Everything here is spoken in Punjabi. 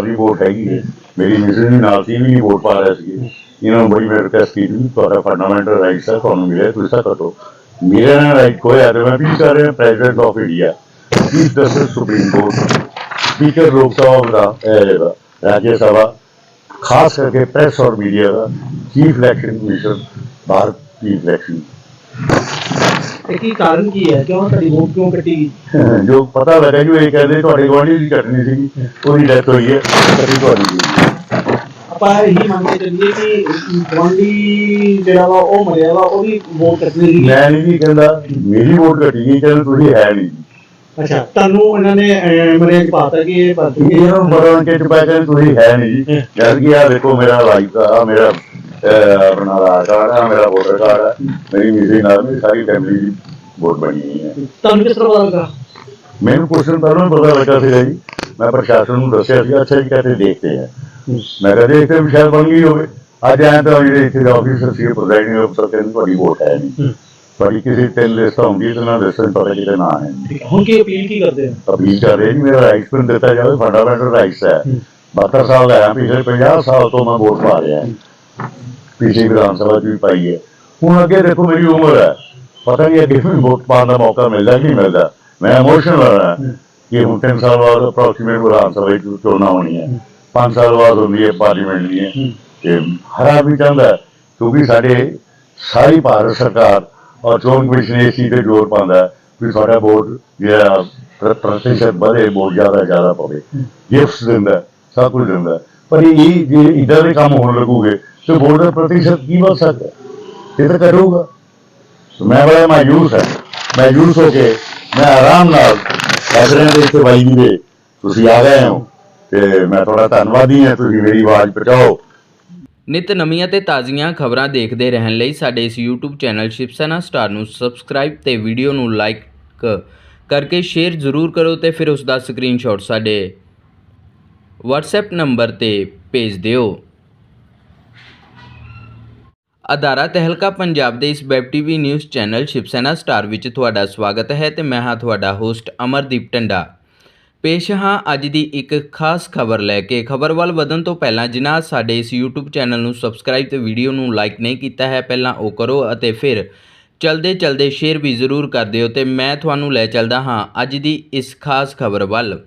ਵੋਟ ਹੈਗੀ ਹੈ। ਮੇਰੀ ਮਿਸਿਸ ਵੀ ਨਾਲ ਸੀ, ਵੀ ਨਹੀਂ ਵੋਟ ਪਾ ਰਿਹਾ ਸੀ ਇਹਨਾਂ ਨੂੰ ਬੜੀ ਮੈਂ ਰਿਕਵੈਸਟ ਕੀਤੀ ਵੀ ਤੁਹਾਡਾ ਫੰਡਾਮੈਂਟਲ ਰਾਈਟ ਹੈ, ਤੁਹਾਨੂੰ ਮਿਲਿਆ, ਤੁਸੀਂ ਤਾਂ ਕਰੋ ਮੇਰੇ ਨਾਲ ਰਾਈਟ ਹੋਇਆ, ਤੇ ਮੈਂ ਵੀ ਕਰ ਰਿਹਾ president of India chief justice supreme court speaker Lok Sabha ਦਾ ਰਾਜ ਸਭਾ ਖਾਸ ਕਰਕੇ ਪ੍ਰੈਸ ਔਰ ਮੀਡੀਆ ਦਾ ਚੀਫ ਇਲੈਕਸ਼ਨ ਕਮਿਸ਼ਨ ਭਾਰਤ ਦੀ ਇਲੈਕਸ਼ਨ ਇਹ ਕੀ ਕਾਰਨ ਕੀ ਹੈ? ਕਿਉਂ ਤੁਹਾਡੀ ਵੋਟ ਕਿਉਂ ਕੱਟੀ ਗਈ ਜੋ ਪਤਾ ਲੱਗਾ ਜੀ ਇਹ ਕਹਿੰਦੇ ਤੁਹਾਡੇ ਗਵਾਂਢੀ ਦੀ ਕੱਟਣੀ ਸੀ ਉਹਦੀ ਡੈਥ ਹੋਈ ਹੈ ਕੱਟੀ ਤੁਹਾਡੀ ਆਪਾਂ ਇਹੀ ਮੰਨਦੇ ਚੱਲੀਏ ਕਿ ਗਵਾਂਢੀ ਜਿਹੜਾ ਵਾ ਉਹ ਮਰਿਆ ਵਾ ਉਹਦੀ ਵੋਟ ਕੱਟਣੀ ਸੀ। ਮੈਂ ਨਹੀਂ ਜੀ ਕਹਿੰਦਾ ਮੇਰੀ ਵੋਟ ਕੱਟੀ ਗਈ ਕਹਿੰਦੇ ਤੁਸੀਂ ਹੈ ਨਹੀਂ। ਅੱਛਾ ਤੁਹਾਨੂੰ ਇਹਨਾਂ ਨੇ ਅਹ, ਮਰਿਆ ਚ ਪਾਤਾ ਕਿ ਇਹ ਇਹਨਾਂ ਨੂੰ ਕੇ ਕੇ ਤੁਸੀਂ ਹੈ ਨਹੀਂ ਜੀ। ਜਦ ਕਿ ਆ ਦੇਖੋ ਮੇਰਾ ਲਾਈਫ ਆ ਮੇਰਾ ਅਹ, ਆਪਣਾ ਕਾਰਡ ਆ ਮੇਰਾ ਵੋਟਰ ਕਾਰਡ ਆ। ਮੇਰੀ ਮਿਸੇ ਨਾਲ ਮੇਰੀ ਸਾਰੀ ਫੈਮਿਲੀ ਦੀ ਵੋਟ ਬਣੀ ਹੋਈ ਹੈ। ਤੁਹਾਨੂੰ ਕਿਸ ਤਰ੍ਹਾਂ ਪਤਾ ਲੱਗਾ? ਮੈਨੂੰ ਕੁਐਸਚਨ ਪਹਿਲਾਂ ਪਤਾ ਲੱਗਾ ਸੀਗਾ ਜੀ। ਮੈਂ ਪ੍ਰਸ਼ਾਸਨ ਨੂੰ ਦੱਸਿਆ ਸੀ ਅੱਛਾ ਜੀ ਕਹਿੰਦੇ ਦੇਖਦੇ ਆ। ਮੈਂ ਕਿਹਾ ਦੇਖਦੇ ਵੀ ਸ਼ਾਇਦ ਬਣ ਗਈ ਹੋਵੇ। ਅੱਜ ਆਇਆ ਤਾਂ ਜਿਹੜੇ ਇੱਥੇ ਦੇ ਆਫੀਸਰ ਸੀ ਪ੍ਰੈਜ਼ਾਈਡਿੰਗ ਅਫਸਰ ਕਹਿੰਦੇ ਤੁਹਾਡੀ ਵੋਟ ਹੈ ਨਹੀਂ। ਤੁਹਾਡੀ ਕਿਸੇ ਤਿੰਨ ਲਿਸਟ ਹੁੰਦੀ ਤਾਂ ਨਾ ਦੱਸਣ ਪਤਾ ਕਿਤੇ ਨਾ ਹੈ। ਹੁਣ ਕੀ ਅਪੀਲ ਕੀ ਕਰਦੇ ਹੋ ਅਪੀਲ ਕਰ ਰਹੇ ਜੀ ਮੇਰਾ ਰਾਈਟਸ ਨੂੰ ਦਿੱਤਾ ਜਾਵੇ ਫੰਡਾਮੈਂਟਲ ਰਾਈਟਸ ਹੈ। 72 ਸਾਲ ਦਾ ਹਾਂ ਪਿਛਲੇ 50 ਸਾਲ ਤੋਂ ਮੈਂ ਵੋਟ ਪਾ ਰਿਹਾ। ਪਿਛਲੀ ਵਿਧਾਨ ਸਭਾ 'ਚ ਵੀ ਪਾਈ ਹੈ। ਹੁਣ ਅੱਗੇ ਦੇਖੋ ਮੇਰੀ ਉਮਰ ਹੈ। ਪਤਾ ਨਹੀਂ ਅੱਗੇ ਵੀ ਵੋਟ ਪਾਉਣ ਦਾ ਮੌਕਾ ਮਿਲਦਾ ਕਿ ਮਿਲਦਾ। ਮੈਂ ਇਮੋਸ਼ਨਲ ਹੋ ਕਿ ਹੁਣ 3 ਸਾਲ ਬਾਅਦ ਅਪਰੋਕਸੀਮੇਟ ਵਿਧਾਨ ਸਭਾ 'ਚ ਚੋਣਾਂ ਹੋਣੀਆਂ। 5 ਸਾਲ ਬਾਅਦ ਹੁੰਦੀ ਹੈ ਪਾਰਲੀਮੈਂਟ ਦੀਆਂ ਤੇ ਹਰ ਆਦਮੀ ਚਾਹੁੰਦਾ ਕਿਉਂਕਿ ਸਾਡੇ ਸਾਰੀ ਭਾਰਤ ਸਰਕਾਰ ਔਰ ਚੋਣ ਕਮਿਸ਼ਨ ਇਸ ਚੀਜ਼ ਤੇ ਜ਼ੋਰ ਪਾਉਂਦਾ ਵੀ ਸਾਡਾ ਵੋਟ ਜਿਹੜਾ ਪ੍ਰ- ਪ੍ਰਤੀਸ਼ਤ ਵਧੇ ਬਹੁਤ ਜ਼ਿਆਦਾ ਜ਼ਿਆਦਾ ਪਵੇ। ਗਿਫਟਸ ਦਿੰਦਾ ਸਭ ਕੁਝ ਦਿੰਦਾ। ਪਰ ਇਹ ਜੇ ਇਦਾਂ ਦੇ ਕੰਮ ਹੋਣ ਲੱਗੂਗੇ, ਤੇ ਵੋਟ ਦਾ ਪ੍ਰਤੀਸ਼ਤ ਕੀ ਵੱਧ ਸਕਦਾ? ਇਹ ਤਾਂ ਕਰੂਗਾ। ਮੈਂ ਬੜਾ ਮਾਯੂਸ ਹੈ। ਮਾਯੂਸ ਹੋ ਕੇ ਮੈਂ ਆਰਾਮ ਨਾਲ ਐਡਰੈਸ ਦੇ ਉੱਤੇ ਬਾਈ ਦੇ ਤੁਸੀਂ ਆ ਗਏ ਹੋ। ਤੇ ਮੈਂ ਤੁਹਾਡਾ ਧੰਨਵਾਦੀ ਹਾਂ। ਤੁਸੀਂ ਮੇਰੀ ਆਵਾਜ਼ ਪਹੁੰਚਾਓ ਨਿਤ ਨਵੀਆਂ ਤੇ ਤਾਜ਼ੀਆਂ ਖਬਰਾਂ ਦੇਖਦੇ ਰਹਿਣ ਲਈ ਸਾਡੇ ਇਸ YouTube ਚੈਨਲ ਸ਼ਿਵਸੈਨਾ ਸਟਾਰ ਨੂੰ ਸਬਸਕ੍ਰਾਈਬ ਤੇ ਵੀਡੀਓ ਨੂੰ ਲਾਈਕ ਕਰਕੇ ਸ਼ੇਅਰ ਜ਼ਰੂਰ ਕਰੋ ਤੇ ਫਿਰ ਉਸ ਦਾ ਸਕਰੀਨਸ਼ਾਟ ਸਾਡੇ WhatsApp ਨੰਬਰ ਤੇ ਭੇਜ ਦਿਓ। ਅਦਾਰਾ ਤਹਿਲਕਾ ਪੰਜਾਬ ਦੇ ਇਸ web TV news channel Shivsena Star ਵਿੱਚ ਤੁਹਾਡਾ ਸਵਾਗਤ ਹੈ ਤੇ ਮੈਂ ਹਾਂ ਤੁਹਾਡਾ ਹੋਸਟ ਅਮਰਦੀਪ ਟੰਡਾ। ਪੇਸ਼ ਹਾਂ ਅੱਜ ਦੀ ਇੱਕ ਖਾਸ ਖਬਰ ਲੈ ਕੇ। ਖਬਰ ਵੱਲ ਵਧਣ ਤੋਂ ਪਹਿਲਾਂ ਜਿਨ੍ਹਾਂ ਸਾਡੇ ਇਸ YouTube ਚੈਨਲ ਨੂੰ ਸਬਸਕ੍ਰਾਈਬ ਤੇ ਵੀਡੀਓ ਨੂੰ ਲਾਈਕ ਨਹੀਂ ਕੀਤਾ ਹੈ, ਪਹਿਲਾਂ ਉਹ ਕਰੋ ਅਤੇ ਫਿਰ ਚਲਦੇ ਚਲਦੇ ਸ਼ੇਅਰ ਵੀ ਜ਼ਰੂਰ ਕਰ ਦਿਓ ਤੇ ਮੈਂ ਤੁਹਾਨੂੰ ਲੈ ਚੱਲਦਾ ਹਾਂ ਅੱਜ ਦੀ ਇਸ ਖਾਸ ਖਬਰ ਵੱਲ।